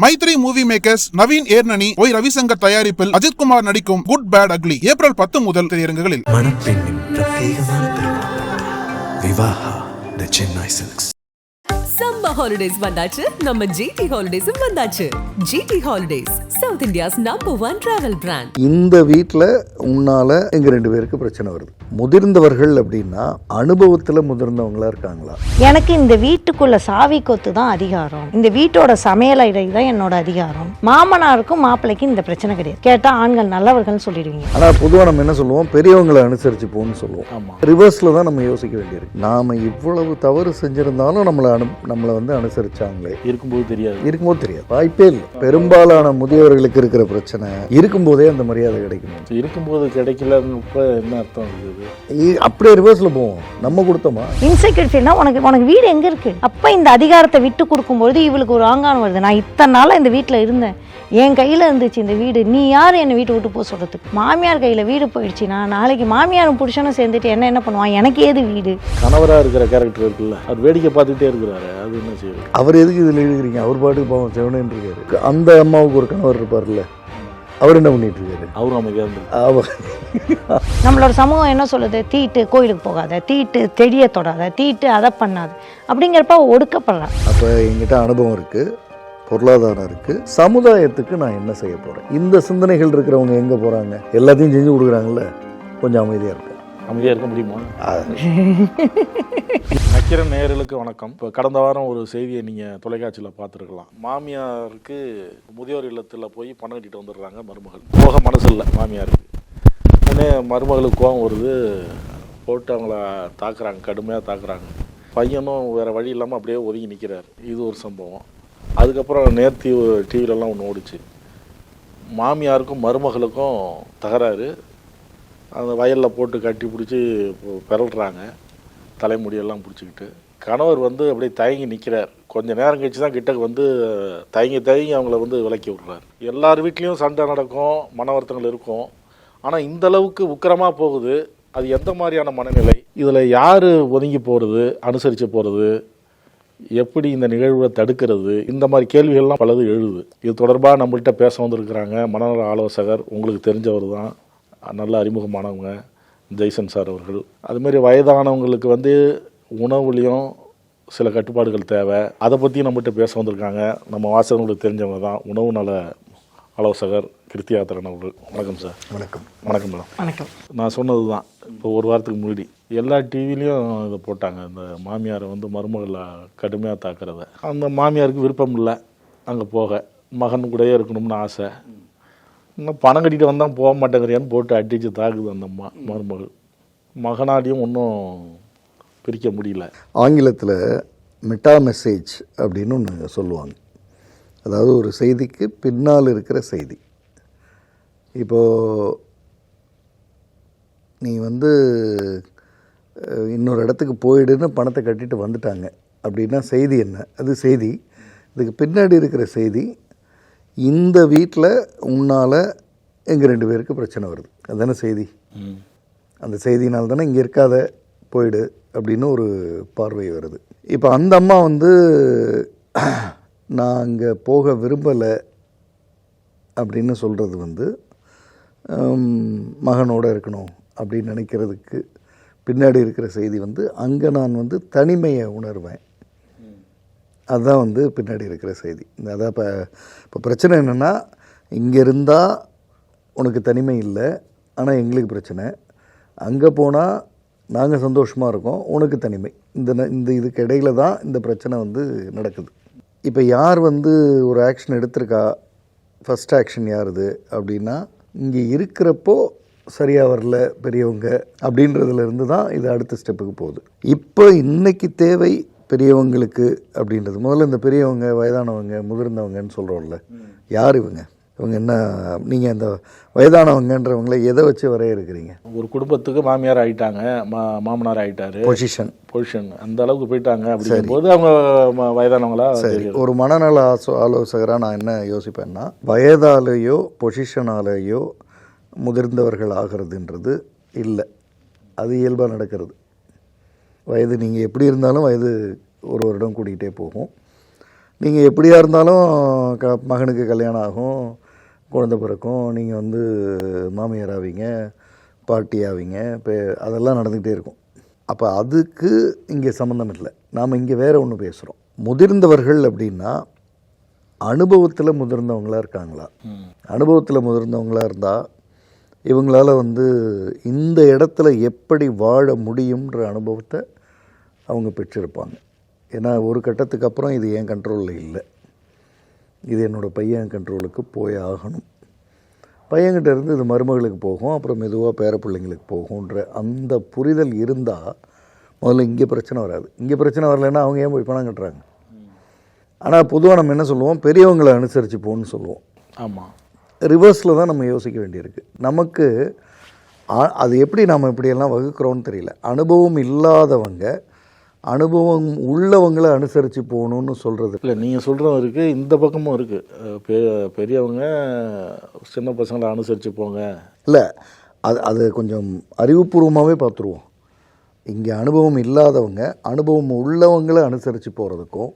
Mythri movie makers Naveen Yerneni Y Ravishankar தயாரிப்பில் அஜித் குமார் நடிக்கும் good bad ugly April பத்து முதல் திரையரங்குகளில். சம்மர் ஹாலிடேஸ் வந்தாச்சு. நம்ம ஜிடி ஹாலிடேஸும் வந்தாச்சு. GT holidays south India's number one travel brand இந்த வீட்டில் உன்னால எங்க ரெண்டு பேருக்கு பிரச்சனை வருது. முதிர்ந்தவர்கள் அப்படின்னா அனுபவத்தில் முதிர்ந்தவங்களா இருக்காங்களா? எனக்கு இந்த வீட்டுக்குள்ள சாவி கொத்து தான் அதிகாரம். இந்த வீட்டோட சமையல் அறை தான் என்னோட அதிகாரம். மாமனாருக்கும் மாப்பிள்ளைக்கும் இந்த பிரச்சனை கிடையாது. கேட்டா ஆண்கள் நல்லவர்கள்னு சொல்லிடுவீங்க. ஆனால் பொதுவாக நம்ம என்ன சொல்லுவோம்? பெரியவங்களை அனுசரிச்சு போன்னு சொல்லுவோம். ரிவர்ஸில் தான் நம்ம யோசிக்க வேண்டியிருக்கு. நாம இவ்வளவு தவறு செஞ்சிருந்தாலும் நம்மளை அனு நம்மளை வந்து அனுசரிச்சாங்களே இருக்கும்போது தெரியாது. இருக்கும்போது தெரியாது. வாய்ப்பே இல்லை. பெரும்பாலான முதியவர்களுக்கு இருக்கிற பிரச்சனை இருக்கும்போதே அந்த மரியாதை கிடைக்கணும். இருக்கும்போது கிடைக்கலன்னு என்ன அர்த்தம் இருக்குது? இ- அப்படியே ரிவர்ஸில் போவோம். நம்ம கொடுத்தோமா? இன்செக்யூர் ஃபீல்னா உனக்கு உனக்கு வீடு எங்க இருக்கு? அப்ப இந்த அதிகாரத்தை விட்டு கொடுக்கும்பொழுது இவளுக்கு ஒரு ஆங்கானம் வருது. நான் இத்தனை நாளா இந்த வீட்டில் இருந்தேன். என் கையில இருந்துச்சு இந்த வீடு. நீ யார் என்னை வீட்டு விட்டு போக சொல்றதுக்கு? மாமியார் கையில வீடு போயிடுச்சுன்னா நாளைக்கு மாமியாரும் புருஷனும் சேர்ந்துட்டு என்ன என்ன பண்ணுவான்? எனக்கு ஏது வீடு? கணவராக இருக்கிற கேரக்டர் இருக்குல்ல அவர் வேடிக்கை பார்த்துட்டே இருக்கிறாரு. அது என்ன செய்யுது அவர் எதுக்கு இதில் எழுதுறீங்க? அவர் பாட்டுக்கு பாவம் செவனேன்னு இருக்காரு. அந்த அம்மாவுக்கு ஒரு கணவர் இருப்பார்ல அவர் என்ன பண்ணிட்டு இருக்காரு? அவரும் அமைதியாக அவர் நம்மளோட சமூகம் என்ன சொல்லுது? தீட்டு கோயிலுக்கு போகாத தீட்டு செடியை தொடாத தீட்டு அதை பண்ணாத. அப்படிங்கிறப்ப ஒடுக்கப்படுறான் அப்போ என்கிட்ட அனுபவம் இருக்குது பொருளாதாரம் இருக்குது சமுதாயத்துக்கு நான் என்ன செய்ய போகிறேன் இந்த சிந்தனைகள் இருக்கிறவங்க எங்கே போகிறாங்க எல்லாத்தையும் செஞ்சு கொடுக்குறாங்கல்ல? கொஞ்சம் அமைதியாக இருக்கும் அமைதியாக இருக்க முடியுமா? நக்கிர நேயர்களுக்கு வணக்கம். இப்போ கடந்த வாரம் ஒரு செய்தியை நீங்கள் தொலைக்காட்சியில் பார்த்துருக்கலாம். மாமியாருக்கு முதியோர் இல்லத்தில் போய் பணம் கட்டிட்டு வந்துடுறாங்க மருமகள். போக மனசு இல்லை மாமியாருக்கு. உடனே மருமகளுக்கு கோவம் வருது. போட்டு அவங்கள தாக்குறாங்க கடுமையாக தாக்குறாங்க. பையனும் வேறு வழி இல்லாமல் அப்படியே ஒதுங்கி நிற்கிறார் இது ஒரு சம்பவம். அதுக்கப்புறம் நேர்த்தி டிவிலெலாம் ஒன்று ஓடிச்சு. மாமியாருக்கும் மருமகளுக்கும் தகராறு. அந்த வயலில் போட்டு கட்டி பிடிச்சி பிறல்றாங்க தலைமுடியெல்லாம் பிடிச்சிக்கிட்டு. கணவர் வந்து அப்படியே தயங்கி நிற்கிறார் கொஞ்சம் நேரம் கழிச்சு தான் கிட்டக்கு வந்து தயங்கி தயங்கி அவங்கள வந்து விலக்கி விட்றாரு. எல்லார் வீட்லேயும் சண்டை நடக்கும் மன வருத்தங்கள் இருக்கும். ஆனால் இந்த அளவுக்கு உக்கிரமாக போகுது. அது எந்த மாதிரியான மனநிலை? இதில் யார் ஒதுங்கி போகிறது அனுசரித்து போகிறது எப்படி இந்த நிகழ்வை தடுக்கிறது? இந்த மாதிரி கேள்விகள்லாம் பலது எழுது. இது தொடர்பாக நம்மள்கிட்ட பேச வந்திருக்கிறாங்க மனநல ஆலோசகர். உங்களுக்கு தெரிஞ்சவர் தான். நல்ல அறிமுகமானவங்க. ஜெய்சன் சார் அவர்கள். அதுமாரி வயதானவங்களுக்கு வந்து உணவுலையும் சில கட்டுப்பாடுகள் தேவை. அதை பற்றி நம்மகிட்ட பேச வந்திருக்காங்க. நம்ம வாசகங்களுக்கு தெரிஞ்சவங்க தான். உணவு நல ஆலோசகர் கிருத்தியாத்திரன் அவர்கள். வணக்கம் சார். வணக்கம். வணக்கம் மேடம். வணக்கம். நான் சொன்னது தான். இப்போ ஒரு வாரத்துக்கு முன்னாடி எல்லா டிவிலையும் இதை போட்டாங்க. இந்த மாமியாரை வந்து மருமகளை கடுமையாக தாக்குறத. அந்த மாமியாருக்கு விருப்பம் இல்லை. அங்கே போக. மகன் கூடயே இருக்கணும்னு ஆசை. இன்னும் பணம் கட்டிட்டு வந்தால் போக மாட்டேங்கிறியான்னு போட்டு அடித்து தாக்குது அந்த அம்மா மருமகள். மகனாலையும் ஒன்றும் பிரிக்க முடியல. ஆங்கிலத்தில் மெட்டா மெசேஜ் அப்படின்னு ஒன்று சொல்லுவாங்க. அதாவது ஒரு செய்திக்கு பின்னால் இருக்கிற செய்தி. இப்போது நீ வந்து இன்னொரு இடத்துக்கு போயிடுன்னு பணத்தை கட்டிட்டு வந்துட்டாங்க. அப்படின்னா செய்தி என்ன? அது செய்தி இதுக்கு பின்னாடி இருக்கிற செய்தி இந்த வீட்டில் உன்னால் எங்கள் ரெண்டு பேருக்கு பிரச்சனை வருது. அதுதானே செய்தி? அந்த செய்தினால் தானே இங்கே இருக்காத போயிடு அப்படின்னு ஒரு பார்வை வருது. இப்போ அந்த அம்மா வந்து நான் அங்கே போக விரும்பலை அப்படின்னு சொல்கிறது வந்து மகனோடு மகனோட இருக்கணும் அப்படின்னு நினைக்கிறதுக்கு பின்னாடி இருக்கிற செய்தி வந்து அங்கே நான் வந்து தனிமையை உணர்வேன். அதுதான் வந்து பின்னாடி இருக்கிற செய்தி. இந்த அதான் இப்போ இப்போ பிரச்சனை என்னென்னா இங்கே இருந்தால் உனக்கு தனிமை இல்லை ஆனால் எங்களுக்கு பிரச்சனை. அங்கே போனால் நாங்கள் சந்தோஷமாக இருக்கோம் உனக்கு தனிமை. இந்த ந- இந்த இதுக்கு இடையில தான் இந்த பிரச்சனை வந்து நடக்குது. இப்போ யார் வந்து ஒரு ஆக்ஷன் எடுத்திருக்கா? ஃபஸ்ட் ஆக்ஷன் யாருது? அப்படின்னா இங்கே இருக்கிறப்போ சரியாக வரல பெரியவங்க அப்படின்றதுல இருந்து தான் இது அடுத்த ஸ்டெப்புக்கு போகுது. இப்போ இன்னைக்கு தேவை பெரியவங்களுக்கு அப்படின்றது. முதல்ல இந்த பெரியவங்க வயதானவங்க முதிர்ந்தவங்கன்னு சொல்கிறோம்ல யார் இவங்க? இவங்க என்ன நீங்கள் அந்த வயதானவங்கன்றவங்கள எதை வச்சு வரையறுக்கிறீங்க? ஒரு குடும்பத்துக்கு மாமியார் ஆயிட்டாங்க மா மாமனார் ஆயிட்டாரு. பொசிஷன் பொசிஷன் அந்த அளவுக்கு போயிட்டாங்க அப்படிங்கும்போது அவங்க ம- வயதானவங்களா சரி. ஒரு மனநல ஆசோ ஆலோசகராக நான் என்ன யோசிப்பேன்னா வயதாலேயோ பொசிஷனாலேயோ முதிர்ந்தவர்கள் ஆகிறதுன்றது இல்லை. அது இயல்பாக நடக்கிறது. வயது நீங்கள் எப்படி இருந்தாலும் வயது ஒரு வருடம் கூட்டிகிட்டே போகும். நீங்கள் எப்படியா இருந்தாலும் க மகனுக்கு கல்யாணம் ஆகும். குழந்தை பிறக்கும் நீங்கள் வந்து மாமியார் ஆவீங்க பாட்டி ஆவீங்க இப்போ அதெல்லாம் நடந்துக்கிட்டே இருக்கும். அப்போ அதுக்கு இங்கே சம்மந்தம் இல்லை. நாம் இங்கே வேற ஒன்று பேசுகிறோம் முதிர்ந்தவர்கள் அப்படின்னா அனுபவத்தில் முதிர்ந்தவங்களா இருக்காங்களா? அனுபவத்தில் முதிர்ந்தவங்களா இருந்தால் இவங்களால வந்து இந்த இடத்துல எப்படி வாழ முடியுன்ற அனுபவத்தை அவங்க பெற்றிருப்பாங்க. ஏன்னா ஒரு கட்டத்துக்கு அப்புறம் இது என் கண்ட்ரோலில் இல்லை. இது என்னோடய பையன் கண்ட்ரோலுக்கு போய் ஆகணும். பையன்கிட்ட இருந்து இது மருமகளுக்கு போகும் அப்புறம் மெதுவாக பேர பிள்ளைங்களுக்கு போகுன்ற அந்த புரிதல் இருந்தால் முதல்ல இங்கே பிரச்சனை வராது. இங்கே பிரச்சனை வரலைன்னா அவங்க ஏன் போய் பணம் கட்டுறாங்க? ஆனால் பொதுவாக நம்ம என்ன சொல்லுவோம்? பெரியவங்களை அனுசரித்து போன்னு சொல்லுவோம். ஆமாம் ரிவர்ஸில் தான் நம்ம யோசிக்க வேண்டியிருக்கு. நமக்கு அது எப்படி நாம் இப்படியெல்லாம் வகுக்கிறோன்னு தெரியல. அனுபவம் இல்லாதவங்க அனுபவம் உள்ளவங்களை அனுசரித்து போகணுன்னு சொல்கிறது இல்லை நீங்கள் சொல்கிறதும் இருக்குது இந்த பக்கமும் இருக்குது பெ பெரியவங்க சின்ன பசங்களை அனுசரித்து போங்க. இல்லை அது அது கொஞ்சம் அறிவுபூர்வமாகவே பார்த்துருவோம் இங்கே அனுபவம் இல்லாதவங்க அனுபவம் உள்ளவங்களை அனுசரித்து போகிறதுக்கும்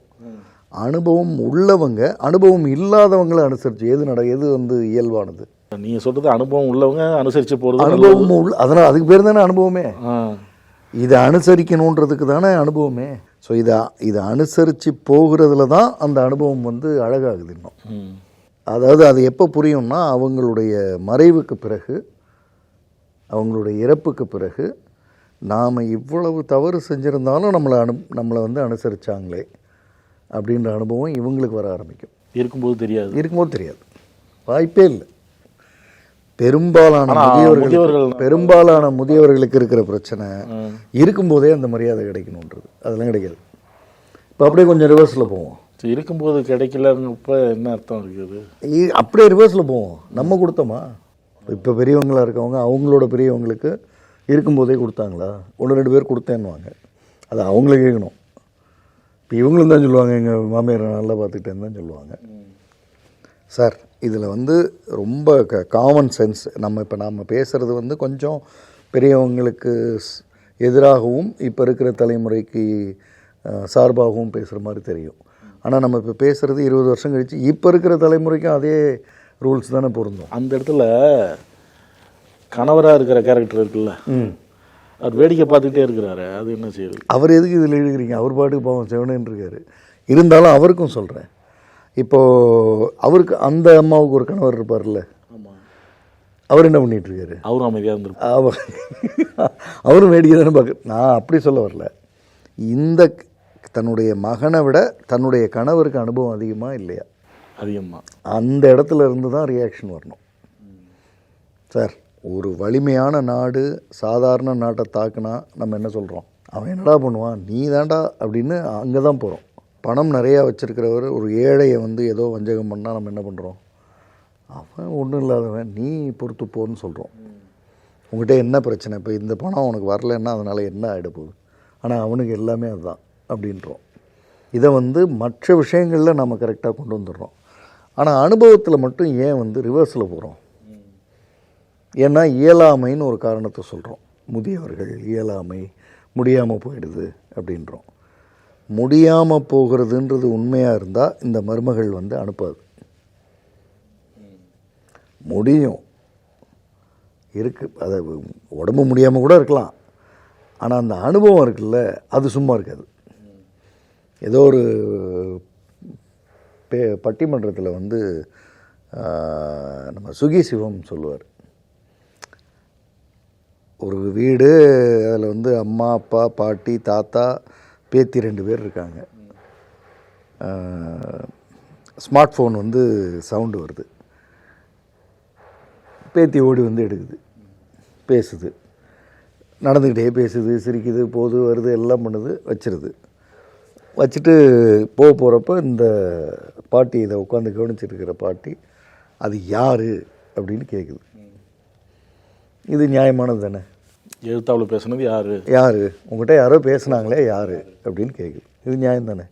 அனுபவம் உள்ளவங்க அனுபவம் இல்லாதவங்களை அனுசரித்து எது நட எது வந்து இயல்பானது? நீங்கள் சொல்கிறது அனுபவம் உள்ளவங்க அனுசரித்து போகிறது அனுபவம் உள்ள அதனால் அதுக்கு பேர் தானே அனுபவமே. இதை அனுசரிக்கணுன்றதுக்கு தானே அனுபவமே. ஸோ இதை இதை அனுசரித்து போகிறதுல தான் அந்த அனுபவம் வந்து அழகாகுது இன்னும். அதாவது அது எப்போ புரியும்னா அவங்களுடைய மறைவுக்கு பிறகு அவங்களுடைய இறப்புக்கு பிறகு நாம் இவ்வளவு தவறு செஞ்சுருந்தாலும் நம்மளை அனு நம்மளை வந்து அனுசரித்தாங்களே அப்படின்ற அனுபவம் இவங்களுக்கு வர ஆரம்பிக்கும். இருக்கும்போது தெரியாது. இருக்கும்போது தெரியாது. வாய்ப்பே இல்லை. பெரும்பாலான முதியவர்கள் பெரும்பாலான முதியவர்களுக்கு இருக்கிற பிரச்சனை இருக்கும்போதே அந்த மரியாதை கிடைக்கணுன்றது. அதெல்லாம் கிடைக்காது. இப்போ அப்படியே கொஞ்சம் ரிவர்ஸில் போவோம். இருக்கும்போது கிடைக்கலங்கப்ப என்ன அர்த்தம் இருக்குது அப்படியே ரிவர்ஸில் போவோம். நம்ம கொடுத்தோமா? இப்போ பெரியவங்களா இருக்கவங்க அவங்களோட பெரியவங்களுக்கு இருக்கும்போதே கொடுத்தாங்களா? ஒன்று ரெண்டு பேர் கொடுத்தேன்னுவாங்க. அது அவங்களே கேட்கணும். இப்போ இவங்களும் தான் சொல்லுவாங்க எங்கள் மாமியார் நல்லா பார்த்துக்கிட்டேன்னு தான் சொல்லுவாங்க. சார் இதில் வந்து ரொம்ப க காமன் சென்ஸ் நம்ம இப்போ நாம் பேசுகிறது வந்து கொஞ்சம் பெரியவங்களுக்கு எதிராகவும் இப்போ இருக்கிற தலைமுறைக்கு சார்பாகவும் பேசுகிற மாதிரி தெரியும். ஆனால் நம்ம இப்போ பேசுகிறது இருபது வருஷம் கழித்து இப்போ இருக்கிற தலைமுறைக்கும் அதே ரூல்ஸ் தானே பொருந்தும். அந்த இடத்துல கணவராக இருக்கிற கேரக்டர் இருக்குல்ல அவர் வேடிக்கை பார்த்துக்கிட்டே இருக்கிறாரு. அது என்ன செய்யுது? அவர் எதுக்கு இதில் எழுதுறீங்க? அவர் பாட்டுக்கு பாவம் செவனேன்னு இருக்காரு இருந்தாலும் அவருக்கும் சொல்கிறேன் இப்போது அவருக்கு அந்த அம்மாவுக்கு ஒரு கணவர் இருப்பார்ல. அவர் என்ன பண்ணிட்டு இருக்காரு அவரும் அமைதியாக இருந்திருப்பார். அவர் அவரும் வேடிக்கை தானே பார்க்க நான் அப்படி சொல்ல வரல. இந்த தன்னுடைய மகனை விட தன்னுடைய கணவருக்கு அனுபவம் அதிகமாக இல்லையா? அதிகமாக அந்த இடத்துல இருந்து தான் ரியாக்ஷன் வரணும். சார் ஒரு வலிமையான நாடு சாதாரண நாட்டை தாக்குனா நம்ம என்ன சொல்கிறோம் அவன் என்னடா பண்ணுவான்? நீ தாண்டா அப்படின்னு அங்கே தான் போகிறோம் பணம் நிறையா வச்சுருக்கிறவர் ஒரு ஏழையை வந்து ஏதோ வஞ்சகம் பண்ணால் நம்ம என்ன பண்ணுறோம் அவன் ஒன்றும் இல்லாதவன் நீ பொறுத்து போன்னு சொல்கிறோம் உங்ககிட்ட என்ன பிரச்சனை? இப்போ இந்த பணம் உனக்கு வரலன்னா அதனால் என்ன ஆகிடுப்பு ஆனால் அவனுக்கு எல்லாமே அதுதான் அப்படின்றோம். இதை வந்து மற்ற விஷயங்களில் நம்ம கரெக்டாக கொண்டு வந்துடுறோம். ஆனால் அனுபவத்தில் மட்டும் ஏன் வந்து ரிவர்ஸில் போகிறோம் ஏன்னா இயலாமைன்னு ஒரு காரணத்தை சொல்கிறோம் முதியவர்கள் இயலாமை முடியாமல் போயிடுது அப்படின்றோம். முடியாமல் போகிறதுன்றது உண்மையாக இருந்தால் இந்த மருமகள் வந்து அனுப்பாது. முடியும். இருக்கு. அது உடம்பு முடியாமல் கூட இருக்கலாம். ஆனால் அந்த அனுபவம் இருக்குல்ல அது சும்மா இருக்காது. ஏதோ ஒரு பே பட்டிமன்றத்தில் வந்து நம்ம சுகி சிவம் சொல்லுவார். ஒரு வீடு அதில் வந்து அம்மா அப்பா பாட்டி தாத்தா பேத்தி ரெண்டு பேர் இருக்காங்க. ஸ்மார்ட் ஃபோன் வந்து சவுண்டு வருது. பேத்தி ஓடி வந்து எடுக்குது. பேசுது. நடந்துக்கிட்டே பேசுது சிரிக்குது போகுது வருது எல்லாம் பண்ணுது வச்சிருது. வச்சுட்டு போக போகிறப்ப இந்த பாட்டி இதை உட்காந்து கவனிச்சிருக்கிற பாட்டி அது யார்? அப்படின்னு கேட்குது இது நியாயமானது தானே? எழுத்தாவில் பேசுனது யார்? யார்? உங்ககிட்ட யாரோ பேசுனாங்களே யார்? அப்படின்னு கேட்குது இது நியாயம் தானே?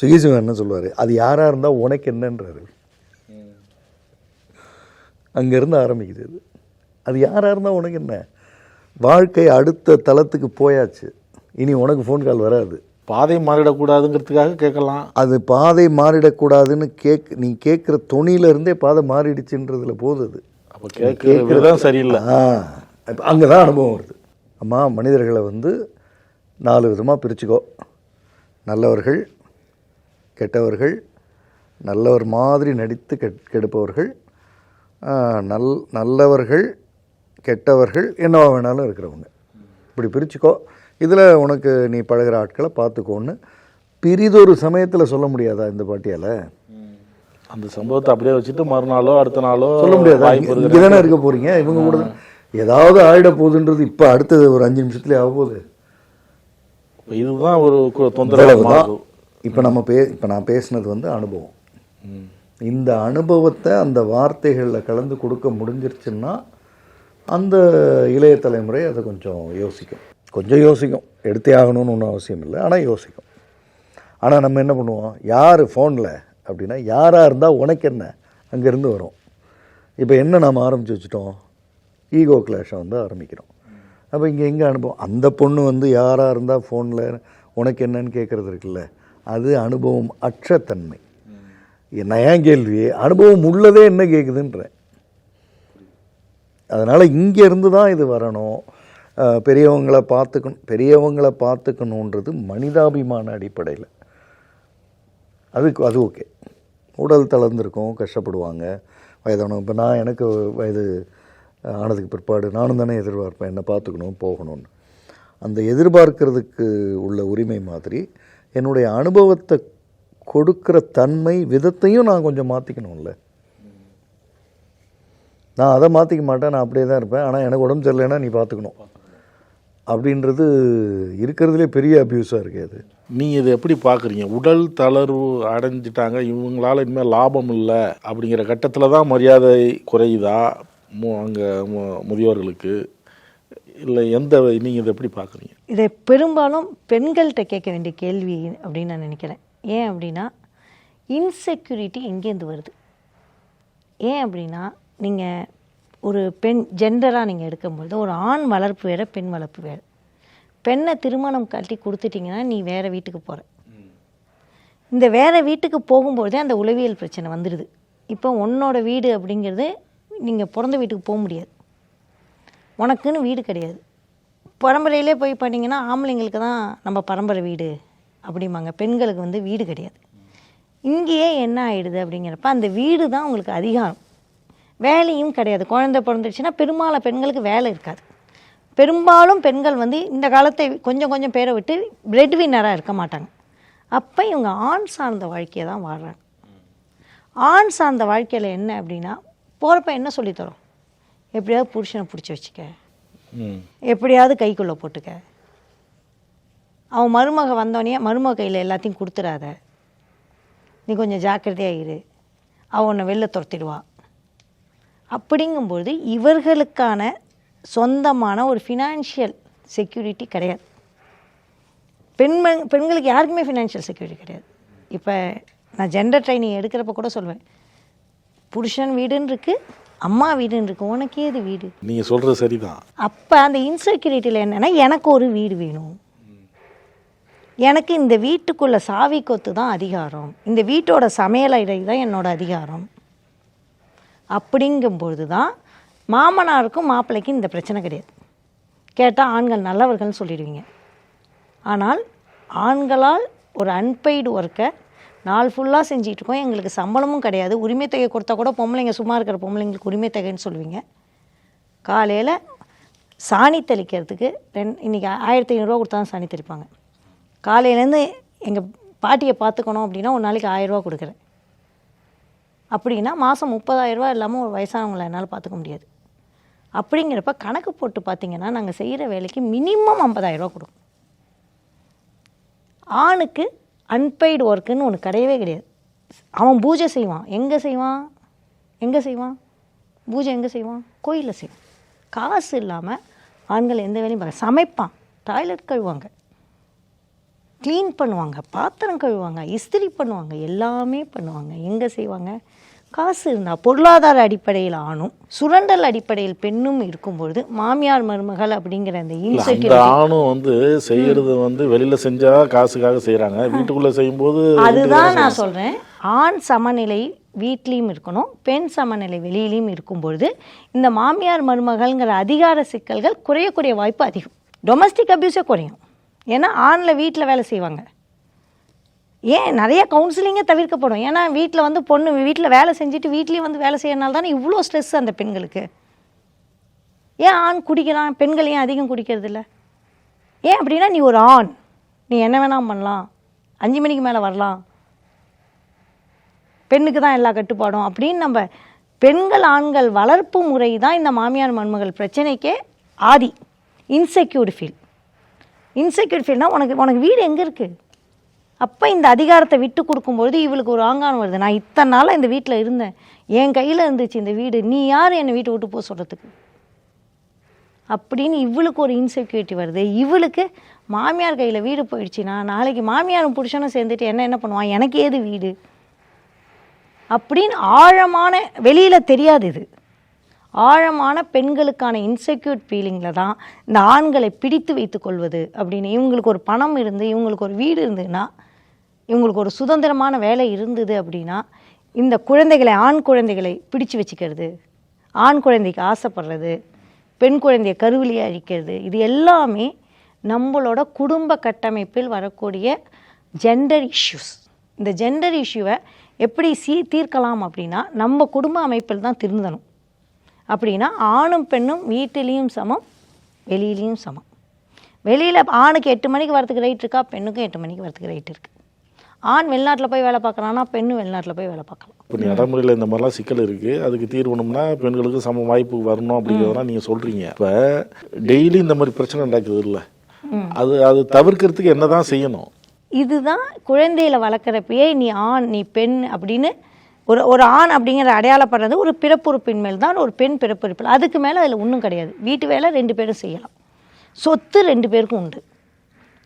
சுகீசிவன் என்ன சொல்லுவார்? அது யாராக இருந்தால் உனக்கு என்னன்றாரு. அங்கேருந்து ஆரம்பிக்குது இது. அது யாராக இருந்தால் உனக்கு என்ன? வாழ்க்கை அடுத்த தளத்துக்கு போயாச்சு. இனி உனக்கு ஃபோன் கால் வராது. பாதை மாறிடக்கூடாதுங்கிறதுக்காக கேட்கலாம். அது பாதை மாறிடக்கூடாதுன்னு கேக் நீ கேட்குற தொனியில இருந்தே பாதை மாறிடுச்சுன்றதுல போகுது அது. அப்போ கேட்குற விதம் சரியில்லை. ஆ அங்கே தான் அனுபவம் வருது. அம்மா மனிதர்களை வந்து நாலு விதமாக பிரிச்சுக்கோ. நல்லவர்கள் கெட்டவர்கள் நல்லவர் மாதிரி நடித்து கெட் கெடுப்பவர்கள் நல் நல்லவர்கள் கெட்டவர்கள் என்னவா வேணாலும் இருக்கிறவங்க. இப்படி பிரிச்சுக்கோ. இதில் உனக்கு நீ பழகுற ஆட்களை பார்த்துக்கோன்னு பிரிதொரு சமயத்தில் சொல்ல முடியாதா இந்த பாட்டியால்? அந்த சம்பவத்தை அப்படியே வச்சுட்டு மறுநாளோ அடுத்த நாளோ சொல்ல முடியாது? இங்கே தானே இருக்க போறீங்க? இவங்க கூட தான். ஏதாவது ஆயிட போகுதுன்றது இப்போ அடுத்தது ஒரு அஞ்சு நிமிஷத்துலேயே ஆக போகுது. இதுதான் ஒரு தொந்தரவு மாறும். இப்போ நம்ம பே இப்போ நான் பேசுனது வந்து அனுபவம். இந்த அனுபவத்தை அந்த வார்த்தைகளில் கலந்து கொடுக்க முடிஞ்சிருச்சுன்னா அந்த இளைய தலைமுறை அதை கொஞ்சம் யோசிக்கும். கொஞ்சம் யோசிக்கும். எடுத்தே ஆகணும்னு ஒன்றும் அவசியம் இல்லை. ஆனால் யோசிக்கும். ஆனால் நம்ம என்ன பண்ணுவோம்? யார் ஃபோனில் அப்படின்னா யாராக இருந்தால் உனக்கு என்ன? அங்கேருந்து வரும். இப்போ என்ன நாம் ஆரம்பித்து வச்சுட்டோம்? ஈகோ கிளாஷை வந்து ஆரம்பிக்கிறோம். அப்போ இங்கே எங்கே அனுபவம்? அந்த பொண்ணு வந்து யாராக இருந்தால் ஃபோனில் உனக்கு என்னன்னு கேட்குறது இருக்குல்ல? அது அனுபவம் அற்றத்தன்மை. தன்மை ஏன் கேள்வி? அனுபவம் உள்ளதே என்ன கேட்குதுன்றேன் அதனால் இங்கேருந்து தான் இது வரணும். பெரியவங்களை பார்த்துக்கணும் பெரியவங்களை பார்த்துக்கணுன்றது மனிதாபிமான அடிப்படையில். அதுக்கு அது ஓகே. உடல் தளர்ந்துருக்கும் கஷ்டப்படுவாங்க. வயதானவங்க இப்போ நான் எனக்கு வயது ஆனதுக்கு பிற்பாடு நானும் தானே எதிர்பார்ப்பேன் என்னை பார்த்துக்கணும் போகணும்னு. அந்த எதிர்பார்க்கறதுக்கு உள்ள உரிமை மாதிரி என்னுடைய அனுபவத்தை கொடுக்குற தன்மை விதத்தையும் நான் கொஞ்சம் மாற்றிக்கணும்ல நான் அதை மாற்றிக்க மாட்டேன் நான் அப்படியே தான் இருப்பேன். ஆனால் எனக்கு உடம்பு சரியில்லைன்னா நீ பார்த்துக்கணும். அப்படின்றது இருக்கிறதுலே பெரிய அப்யூஸாக இருக்குது அது. நீங்கள் இதை எப்படி பார்க்குறீங்க? உடல் தளர்வு அடைஞ்சிட்டாங்க இவங்களால இனிமேல் லாபம் இல்லை அப்படிங்கிற கட்டத்தில் தான் மரியாதை குறையுதா? அங்கே முதியோர்களுக்கு இல்லை எந்த நீங்கள் இதை எப்படி பார்க்குறீங்க? இதை பெரும்பாலும் பெண்கள்கிட்ட கேட்க வேண்டிய கேள்வி அப்படின்னு நான் நினைக்கிறேன். ஏன் அப்படின்னா இன்செக்யூரிட்டி எங்கேருந்து வருது? ஏன் அப்படின்னா நீங்கள் ஒரு பெண் ஜெண்டராக நீங்கள் எடுக்கும்பொழுது ஒரு ஆண் வளர்ப்பு வேறு பெண் வளர்ப்பு வேறு. பெண்ணை திருமணம் கட்டி கொடுத்துட்டிங்கன்னா நீ வேறு வீட்டுக்கு போகிற இந்த வேறு வீட்டுக்கு போகும்பொழுதே அந்த உளவியல் பிரச்சனை வந்துடுது. இப்போ உன்னோட வீடு அப்படிங்கிறது நீங்கள் பிறந்த வீட்டுக்கு போக முடியாது. உனக்குன்னு வீடு கிடையாது. பரம்பரையிலே போய் பார்த்தீங்கன்னா ஆம்பளைங்களுக்கு தான் நம்ம பரம்பரை வீடு அப்படிம்பாங்க. பெண்களுக்கு வந்து வீடு கிடையாது. இங்கேயே என்ன ஆகிடுது அப்படிங்கிறப்ப அந்த வீடு தான் உங்களுக்கு அதிகாரம். வேலையும் கிடையாது. குழந்தை பிறந்துடுச்சுன்னா பெரும்பாலும் பெண்களுக்கு வேலை இருக்காது. பெரும்பாலும் பெண்கள் வந்து இந்த காலத்தை கொஞ்சம் கொஞ்சம் பேரை விட்டு பிரெட் வின்னராக இருக்க மாட்டாங்க. அப்போ இவங்க ஆண் சார்ந்த வாழ்க்கையை தான் வாழ்கிறாங்க ஆண் சார்ந்த வாழ்க்கையில் என்ன அப்படின்னா போகிறப்ப என்ன சொல்லித் தரோம்? எப்படியாவது புருஷனை பிடிச்சி வச்சுக்க. எப்படியாவது கைக்குள்ளே போட்டுக்க. அவன் மருமக வந்தோடனே மருமக கையில் எல்லாத்தையும் கொடுத்துடாத நீ கொஞ்சம் ஜாக்கிரதையாக இரு. அவன் உன்னை வெளில துரத்திடுவா. அப்படிங்கும்பொழுது இவர்களுக்கான சொந்தமான ஒரு ஃபினான்ஷியல் செக்யூரிட்டி கிடையாது. பெண்ம பெண்களுக்கு யாருக்குமே ஃபினான்ஷியல் செக்யூரிட்டி கிடையாது. இப்போ நான் ஜெண்டர் ட்ரைனிங் எடுக்கிறப்ப கூட சொல்வேன். புருஷன் வீடுன்னு இருக்கு அம்மா வீடுன்னு இருக்கு உனக்கு ஏது வீடு. நீங்கள் சொல்கிறது சரிதான். அப்போ அந்த இன்செக்யூரிட்டியில் என்னென்னா எனக்கு ஒரு வீடு வேணும். எனக்கு இந்த வீட்டுக்குள்ள சாவி கொத்து தான் அதிகாரம். இந்த வீட்டோட சமையலறை தான் என்னோட அதிகாரம். அப்படிங்கும்பொழுது தான் மாமனாருக்கும் மாப்பிள்ளைக்கும் இந்த பிரச்சனை கிடையாது. கேட்டால் ஆண்கள் நல்லவர்கள்னு சொல்லிடுவீங்க. ஆனால் ஆண்களால் ஒரு அன்பெய்டு ஒர்க்கை நாள் ஃபுல்லாக செஞ்சிட்டு இருக்கோம். எங்களுக்கு சம்பளமும் கிடையாது. உரிமை தொகை கொடுத்தா கூட பொம்பளைங்க சும்மா இருக்கிற பொம்பளைங்களுக்கு உரிமை தொகைன்னு சொல்லுவீங்க. காலையில் சாணி தெளிக்கிறதுக்கு ரெண் இன்றைக்கி ஆயிரத்தி ஐநூறுரூவா கொடுத்தா தான் சாணி தெளிப்பாங்க. காலையிலேருந்து எங்கள் பாட்டியை பார்த்துக்கணும் அப்படின்னா ஒரு நாளைக்கு ஆயிரரூவா கொடுக்குறேன். அப்படின்னா மாதம் முப்பதாயிரரூவா இல்லாமல் ஒரு வயசானவங்களை என்னால் பார்த்துக்க முடியாது. அப்படிங்கிறப்ப கணக்கு போட்டு பார்த்தீங்கன்னா நாங்கள் செய்கிற வேலைக்கு மினிமம் ஐம்பதாயிரரூவா கொடுக்கும். ஆணுக்கு அன்பெய்டு ஒர்க்குன்னு ஒன்று கிடையவே கிடையாது. அவன் பூஜை செய்வான். எங்கே செய்வான்? எங்கே செய்வான்? பூஜை எங்கே செய்வான்? கோயிலில் செய்வான். காசு இல்லாமல் ஆண்கள் எந்த வேலையும் பார்க்க சமைப்பான். டாய்லெட் கழுவாங்க க்ளீன் பண்ணுவாங்க. பாத்திரம் கழுவாங்க இஸ்திரி பண்ணுவாங்க. எல்லாமே பண்ணுவாங்க. எங்கே செய்வாங்க? காசு இருந்தா பொருளாதார அடிப்படையில் ஆணும் சுரண்டல் அடிப்படையில் பெண்ணும் இருக்கும்பொழுது மாமியார் மருமகள் அப்படிங்கிற அந்த இன்செக்யூரிட்டி ஆணும் வந்து செய்யறது வந்து வெளியில செஞ்சா காசுக்காக செய்யறாங்க வீட்டுக்குள்ள செய்யும்போது அதுதான் நான் சொல்கிறேன் ஆண் சமநிலை வீட்லேயும் இருக்கணும் பெண் சமநிலை வெளியிலையும் இருக்கும்பொழுது இந்த மாமியார் மருமகள்ங்கிற அதிகார சிக்கல்கள் குறையக்கூடிய வாய்ப்பு அதிகம். டொமஸ்டிக் அப்யூஸே குறையும். ஏன்னா ஆணில் வீட்டில் வேலை செய்வாங்க. ஏன்? நிறைய கவுன்சிலிங்கே தவிர்க்கப்படும். ஏன்னா வீட்டில் வந்து பொண்ணு வீட்டில் வேலை செஞ்சுட்டு வீட்லேயும் வந்து வேலை செய்யறனால தானே இவ்வளோ ஸ்ட்ரெஸ் அந்த பெண்களுக்கு? ஏன் ஆண் குடிக்கிறான் பெண்கள் ஏன் அதிகம் குடிக்கிறதில்ல? ஏன் அப்படின்னா நீ ஒரு ஆண். நீ என்ன வேணால் பண்ணலாம். அஞ்சு மணிக்கு மேலே வரலாம். பெண்ணுக்கு தான் எல்லா கட்டுப்பாடும். அப்படின்னு நம்ம பெண்கள் ஆண்கள் வளர்ப்பு முறை தான் இந்த மாமியார் மண்மகள் பிரச்சனைக்கே ஆதி. இன்செக்யூர்டு ஃபீல் இன்செக்யூர்ட் ஃபீல்னால் உனக்கு உனக்கு வீடு எங்கே இருக்குது அப்போ இந்த அதிகாரத்தை விட்டு கொடுக்கும்பொழுது இவளுக்கு ஒரு ஆங்கானம் வருது. நான் இத்தனை நாளாக இந்த வீட்டில் இருந்தேன். என் கையில் இருந்துச்சு இந்த வீடு. நீ யார் என்னை வீட்டை விட்டு போக சொல்கிறதுக்கு அப்படின்னு இவளுக்கு ஒரு இன்செக்யூரிட்டி வருது. இவளுக்கு மாமியார் கையில் வீடு போயிடுச்சுன்னா நாளைக்கு மாமியாரும் புருஷனும் சேர்ந்துட்டு என்ன என்ன பண்ணுவான்? எனக்கு ஏது வீடு? அப்படின்னு ஆழமான வெளியில் தெரியாது இது. ஆழமான பெண்களுக்கான இன்செக்யூர்ட் ஃபீலிங்கில் தான் இந்த ஆண்களை பிடித்து வைத்து கொள்வது அப்படின்னு இவங்களுக்கு ஒரு பணம் இருந்து இவங்களுக்கு ஒரு வீடு இருந்ததுன்னா இவங்களுக்கு ஒரு சுதந்திரமான வேலை இருந்தது அப்படின்னா இந்த குழந்தைகளை ஆண் குழந்தைகளை பிடிச்சு வச்சுக்கிறது ஆண் குழந்தைக்கு ஆசைப்படுறது பெண் குழந்தைய கருவிலியை அழிக்கிறது இது எல்லாமே நம்மளோட குடும்ப கட்டமைப்பில் வரக்கூடிய ஜெண்டர் இஷ்யூஸ் இந்த ஜெண்டர் இஷ்யூவை எப்படி சீ தீர்க்கலாம் அப்படின்னா நம்ம குடும்ப அமைப்பில் தான் திருந்தணும். அப்படின்னா ஆணும் பெண்ணும் வீட்டிலையும் சமம் வெளியிலையும் சமம். வெளியில் ஆணுக்கு எட்டு மணிக்கு வரதுக்கு ரைட் இருக்கா? பெண்ணுக்கும் எட்டு மணிக்கு வரதுக்கு ரைட் இருக்குது ஆண் வெளிநாட்டில் போய் வேலை பார்க்குறான்னா பெண்ணும் வெளிநாட்டில் போய் வேலை பார்க்கலாம். இப்போ நடைமுறையில் இந்த மாதிரிலாம் சிக்கல் இருக்கு. அதுக்கு தீர்வுணும்னா பெண்களுக்கு சம வாய்ப்பு வரணும் அப்படிங்கிறதெல்லாம் நீங்க சொல்றீங்க. இப்போ டெய்லி இந்த மாதிரி பிரச்சனை நடக்குது இல்லை? அது அது தவிர்க்கிறதுக்கு என்னதான் செய்யணும்? இதுதான் குழந்தையில வளர்க்குறப்பயே நீ ஆண் நீ பெண் அப்படின்னு ஒரு ஒரு ஆண் அப்படிங்கிற அடையாளப்படுறது ஒரு பிறப்புறுப்பின் மேல் தான் ஒரு பெண் பிறப்புறுப்பில். அதுக்கு மேலே அதில் ஒன்றும் கிடையாது. வீட்டு வேலை ரெண்டு பேரும் செய்யலாம். சொத்து ரெண்டு பேருக்கும் உண்டு.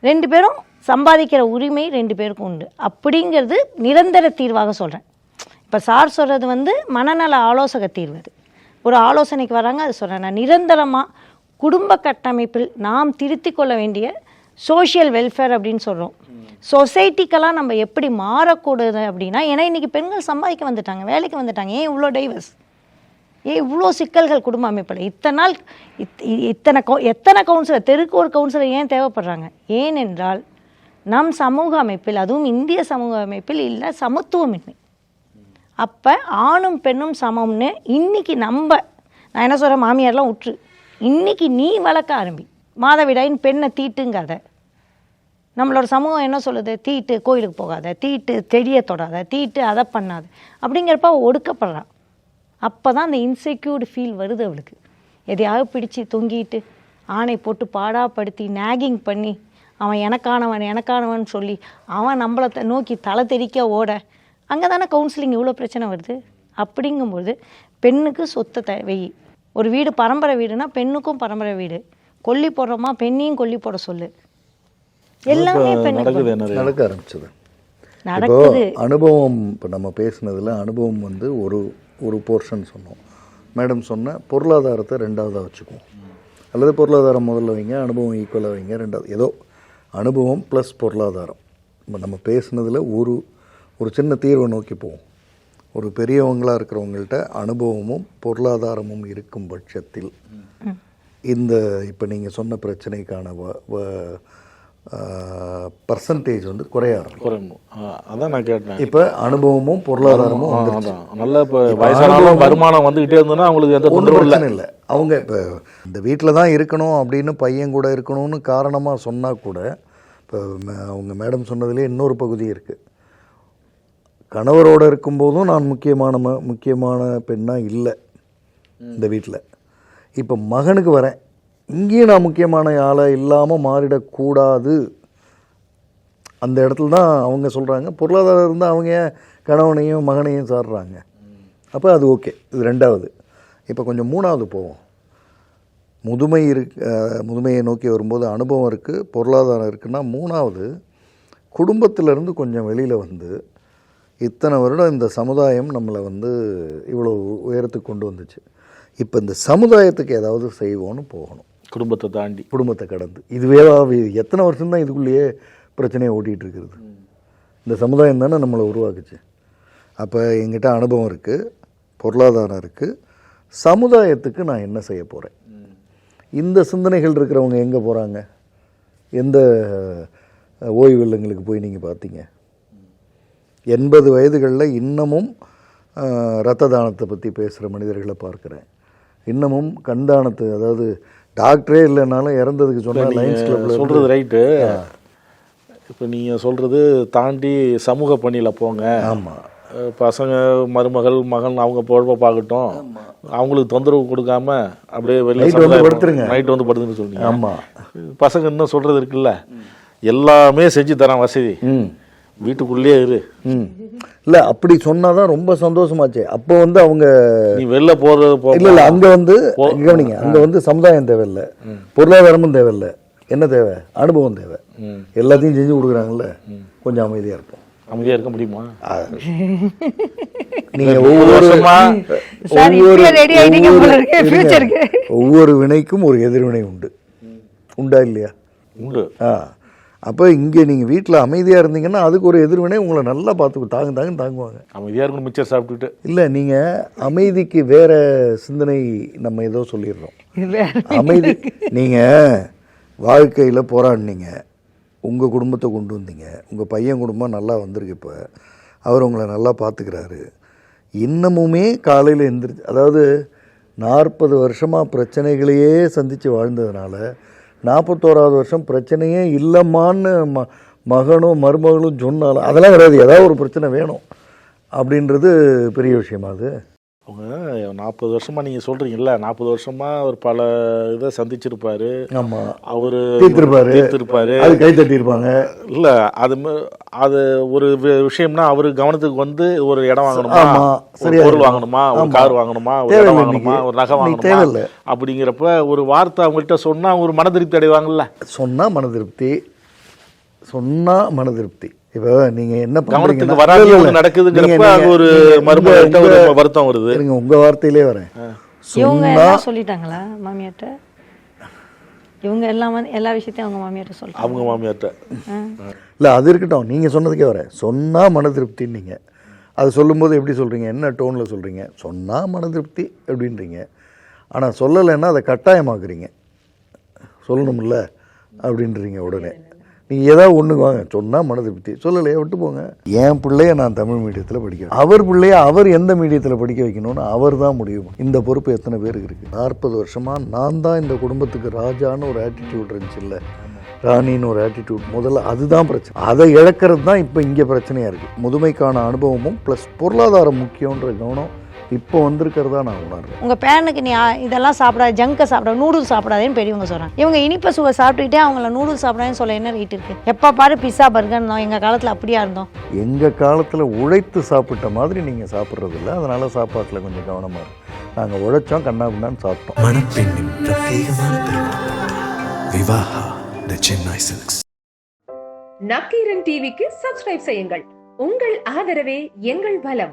ரெண்டு பேரும் சம்பாதிக்கிற உரிமை ரெண்டு பேருக்கும் உண்டு. அப்படிங்கிறது நிரந்தர தீர்வாக சொல்கிறேன் இப்போ சார் சொல்கிறது வந்து மனநல ஆலோசக தீர்வு அது. ஒரு ஆலோசனைக்கு வராங்க அது சொல்கிறேன் நான் நிரந்தரமாக குடும்ப கட்டமைப்பில் நாம் திருத்திக் கொள்ள வேண்டிய சோஷியல் வெல்ஃபேர் அப்படின்னு சொல்கிறோம் சொசைட்டிக்கெல்லாம் நம்ம எப்படி மாறக்கூடாது அப்படின்னா ஏன்னா இன்றைக்கி பெண்கள் சம்பாதிக்க வந்துட்டாங்க வேலைக்கு வந்துட்டாங்க. ஏன் இவ்வளோ டைவர்ஸ் ஏன் இவ்வளோ சிக்கல்கள் குடும்ப அமைப்பில்? இத்தனை நாள் இத்- இ- இத்தனை கவு எத்தனை கவுன்சிலர் தெருக்கு ஒரு கவுன்சிலர் ஏன் தேவைப்படுறாங்க? ஏனென்றால் நம் சமூக அமைப்பில் அதுவும் இந்திய சமூக அமைப்பில் இல்லை சமத்துவமின்மை. அப்போ ஆணும் பெண்ணும் சமம்னு இன்னைக்கு நம்ம நான் என்ன சொல்கிறேன் மாமியார்லாம் உற்று. இன்னைக்கு நீ வளர்க்க ஆரம்பி. மாதவிடாயின் பெண்ணை தீட்டுங்காத நம்மளோட சமூகம் என்ன சொல்லுது? தீட்டு கோயிலுக்கு போகாத தீட்டு செடியை தொடாத தீட்டு அதை பண்ணாத. அப்படிங்கிறப்ப ஒடுக்கப்படுறான் அப்போ தான் அந்த இன்செக்யூர்டு ஃபீல் வருது அவளுக்கு. எதையாவது பிடிச்சி தொங்கிட்டு ஆணை போட்டு பாடாப்படுத்தி நாகிங் பண்ணி அவன் எனக்கானவன் எனக்கானவன் சொல்லி அவன் நம்மளை நோக்கி தலை தெறிக்க ஓட. அங்கே தானே கவுன்சிலிங் இவ்வளோ பிரச்சனை வருது? அப்படிங்கும்போது பெண்ணுக்கு சொத்தை த வெயி ஒரு வீடு பரம்பரை வீடுனா பெண்ணுக்கும் பரம்பரை வீடு. கொல்லி போடுறோமா பெண்ணையும் கொல்லி போட சொல்லு. எல்லாமே பெண்ணுக்கு நடக்க ஆரம்பிச்சது. இப்போ நடக்குது அனுபவம் இப்போ நம்ம பேசுனதில் அனுபவம் வந்து ஒரு ஒரு போர்ஷன் சொன்னோம். மேடம் சொன்ன பொருளாதாரத்தை ரெண்டாவதாக வச்சுக்குவோம். அல்லது பொருளாதாரம் முதல்ல வைங்க அனுபவம் ஈக்குவலாக வைங்க ரெண்டாவது. ஏதோ அனுபவம் ப்ளஸ் பொருளாதாரம். இப்போ நம்ம பேசுனதில் ஒரு ஒரு சின்ன தீர்வை நோக்கி போவோம். ஒரு பெரியவங்களாக இருக்கிறவங்கள்ட்ட அனுபவமும் பொருளாதாரமும் இருக்கும் பட்சத்தில். இந்த இப்போ நீங்கள் சொன்ன பிரச்சனைக்கான பர்சன்டேஜ் வந்து குறைய ஆரம்பிக்கும் அதான் நான் கேட்டேன். இப்போ அனுபவமும் பொருளாதாரமும். நல்ல இப்போ வயசானாலும் வருமானம் வந்துகிட்டே இருந்ததுன்னா அவங்களுக்கு எந்த ஒன்றும் இல்லை. இல்லை. அவங்க இப்போ இந்த வீட்டில் தான் இருக்கணும் அப்படின்னு பையன் கூட இருக்கணும்னு காரணமாக சொன்னால் கூட இப்போ அவங்க மேடம் சொன்னதுலேயே இன்னொரு பகுதி இருக்குது கணவரோடு இருக்கும்போதும் நான் முக்கியமான முக்கியமான பெண்ணாக இல்லை இந்த வீட்டில் இப்போ மகனுக்கு வரேன். இங்கேயும் நான் முக்கியமான ஆளாக இல்லாமல் மாறிடக்கூடாது. அந்த இடத்துல தான் அவங்க சொல்கிறாங்க பொருளாதாரம் இருந்தால் அவங்க ஏன் கணவனையும் மகனையும் சாடுறாங்க அப்போ அது ஓகே. இது ரெண்டாவது. இப்போ கொஞ்சம் மூணாவது போவோம். முதுமை இருக்கு முதுமையை நோக்கி வரும்போது அனுபவம் இருக்குது பொருளாதாரம் இருக்குன்னா மூணாவது குடும்பத்திலேருந்து கொஞ்சம் வெளியில் வந்து இத்தனை வருடம் இந்த சமுதாயம் நம்மளை வந்து இவ்வளோ உயரத்துக்கு கொண்டு வந்துச்சு. இப்போ இந்த சமுதாயத்துக்கு ஏதாவது செய்வோன்னு போகணும். குடும்பத்தை தாண்டி. குடும்பத்தை கடந்து. இதுவே இது எத்தனை வருஷம்தான் இதுக்குள்ளேயே பிரச்சனையை ஓட்டிகிட்டு இருக்கிறது. இந்த சமுதாயம் தானே நம்மளை உருவாக்குச்சு. அப்போ எங்கிட்ட அனுபவம் இருக்குது பொருளாதாரம் இருக்குது சமுதாயத்துக்கு நான் என்ன செய்ய போகிறேன் இந்த சிந்தனைகள் இருக்கிறவங்க எங்கே போகிறாங்க எந்த ஓய்வு இல்லங்களுக்கு போய் நீங்கள் பார்த்தீங்க எண்பது வயதுகளில் இன்னமும் அஹ், ரத்த தானத்தை பற்றி பேசுகிற மனிதர்களை பார்க்குறேன். இன்னமும் கண் தானத்தை அதாவது டாக்டரே இல்லைனாலும் இறந்ததுக்கு சொன்னால் லைன்ஸ் கிளப்பில் சொல்கிறது ரைட்டு இப்போ நீங்கள் சொல்கிறது தாண்டி சமூக பணியில் போங்க. ஆமாம் பசங்க மருமகள் மகன் அவங்க பொழப்ப பார்க்கட்டும். அவங்களுக்கு தொந்தரவு கொடுக்காம அப்படியே Night வந்து படுத்துருங்க. நைட் வந்து படுத்துன்னு சொன்னீங்க ஆமாம் பசங்க இன்னும் சொல்கிறது இருக்குல்ல. எல்லாமே செஞ்சு தரேன் வசதி. ம். வீட்டுக்குள்ளேயே இரு. ம். இல்லை அப்படி சொன்னால் தான் ரொம்ப சந்தோஷமாச்சு. அப்போ வந்து அவங்க நீ வெளில போகிறது போ இல்லை இல்லை அங்கே வந்து கவனிங்க அங்கே வந்து சமுதாயம் தேவையில்லை. பொருளாதாரமும் தேவையில்லை. என்ன தேவை? அனுபவம் தேவை. எல்லாத்தையும் செஞ்சு கொடுக்குறாங்கல்ல? கொஞ்சம் அமைதியாக இருப்போம். அமைதியாக இருக்க முடியுமா? நீங்க ஒவ்வொரு வருஷமா? ஒவ்வொரு வினைக்கும் ஒரு எதிர்வினை உண்டு. உண்டா இல்லையா? உண்டு. ஆ. அப்போ இங்கே நீங்கள் வீட்டில் அமைதியாக இருந்தீங்கன்னா அதுக்கு ஒரு எதிர்வினை உங்களை நல்லா பார்த்துக்கும். தாங்க தாங்க தாங்குவாங்க. அமைதியாக இருக்கணும் மிச்சர் சாப்பிட்டுட்டு இல்லை நீங்கள் அமைதிக்கு வேற சிந்தனை நம்ம ஏதோ சொல்லிடுறோம். அமைதி நீங்கள் வாழ்க்கையில் போராடினீங்க. உங்கள் குடும்பத்தை கொண்டு வந்தீங்க. உங்கள் பையன் குடும்பம் நல்லா வந்திருக்கு இப்போ. அவர் உங்களை நல்லா பார்த்துக்கிறாரு. இன்னமுமே காலையில் எந்திரிச்சு அதாவது நாற்பது வருஷமாக பிரச்சனைகளையே சந்தித்து வாழ்ந்ததுனால நாற்பத்தோராவது வருஷம் பிரச்சனையே இல்லைம்மான்னு ம மகனும் மருமகளும் சொன்னாலும் அதெல்லாம் கிடையாது. ஏதாவது ஒரு பிரச்சனை வேணும். அப்படின்றது பெரிய விஷயமா அது? அவங்க நாற்பது வருஷமா நீங்கள் சொல்கிறீங்கல்ல நாற்பது வருஷமா அவர் பல இதை சந்திச்சிருப்பாரு. ஆமாம் அவரு தீர்த்திருப்பாரு. தீர்த்திருப்பாரு. அது கை தட்டியிருப்பாங்க. இல்ல அது அது ஒரு விஷயம்னா அவரு கவனத்துக்கு வந்து ஒரு இடம் வாங்கணுமா? ஒரு பொருள். வாங்கணுமா? ஒரு. கார் வாங்கணுமா? ஒரு இடம் வாங்கணுமா. ஒரு நகை வாங்கணுமா. அப்படிங்கிறப்ப ஒரு வார்த்தை அவங்கள்ட்ட சொன்னா ஒரு மன திருப்தி அடைவாங்கல்ல? சொன்னால் மன திருப்தி சொன்னால் மன திருப்தி இப்போ நீங்கள் என்ன ஒண்ணு இல்ல. நடக்குதுங்கிறப்ப நீங்க- அது ஒரு நீங்க- உங்க- ஒரு வருத்தம் வருது. இருங்க உங்கள் வார்த்தையிலே வரேன். இவங்க சொல்லிட்டாங்களா மாமியார்ட்ட? இவங்க எல்லாம் எல்லா விஷயத்தையும் அவங்க மாமியார்ட்ட சொல்லிட்டாங்க. அவங்க மாமியார்ட்ட. இல்லை அது இருக்கட்டும் நீங்கள் சொன்னதுக்கே வரேன். சொன்னால் மன திருப்தின்னீங்க அது சொல்லும்போது எப்படி சொல்கிறீங்க என்ன டோனில் சொல்கிறீங்க சொன்னால் மன திருப்தி அப்படின்றீங்க. ஆனால் சொல்லலைன்னா அதை கட்டாயமாக்குறீங்க. சொல்லணும்ல அப்படின்றீங்க உடனே. நீங்கள் ஏதாவது ஒன்றுக்கு வாங்க. சொன்னால் மனதை பற்றி சொல்லலையே? விட்டு போங்க. என் பிள்ளைய நான் தமிழ் மீடியத்தில் படிக்கிறேன் அவர் பிள்ளைய அவர் எந்த மீடியத்தில் படிக்க வைக்கணும்னு அவர் தான் முடியும் இந்த பொறுப்பு எத்தனை பேருக்கு இருக்குது நாற்பது வருஷமாக நான் தான் இந்த குடும்பத்துக்கு ராஜான்னு ஒரு ஆட்டிடியூட் இருந்துச்சு இல்லை. ராணின்னு ஒரு ஆட்டிடியூட் முதல்ல அதுதான் பிரச்சனை. அதை இழக்கிறது தான் இப்போ இங்கே பிரச்சனையாக இருக்குது முதுமைக்கான அனுபவமும் ப்ளஸ் பொருளாதாரம் முக்கியன்ற கவனம் இப்போ வந்திருக்கிறதா நான் உணர்றேன். உங்க பேரனுக்கு நீ இதெல்லாம் சாப்பிடாத ஜங்கை சாப்பிட நூடுல்ஸ் சாப்பிடாதேன்னு பெரியவங்க சொல்றாங்க. இவங்க இனிப்ப சுவை சாப்பிட்டுக்கிட்டே அவங்கள நூடுல்ஸ் சாப்பிடாதுன்னு சொல்ல என்ன ரைட் இருக்கு? எப்ப பாரு பிஸா பர்கர் இருந்தோம். எங்க காலத்துல அப்படியா இருந்தோம். எங்கள் காலத்தில் உழைத்து சாப்பிட்ட மாதிரி நீங்கள் சாப்பிட்றது இல்லை. அதனால சாப்பாட்டில் கொஞ்சம் கவனமாக இருக்கும் நாங்கள் உழைச்சோம் சாப்பிட்டோம். மணப்பெண்ணின் பிரத்யேகமான திருமணம் விவாஹா த சென்னை சில்க்ஸ் நக்கீரன் டிவிக்கு சப்ஸ்கிரைப் செய்யுங்கள். உங்கள் ஆதரவே எங்கள் பலம்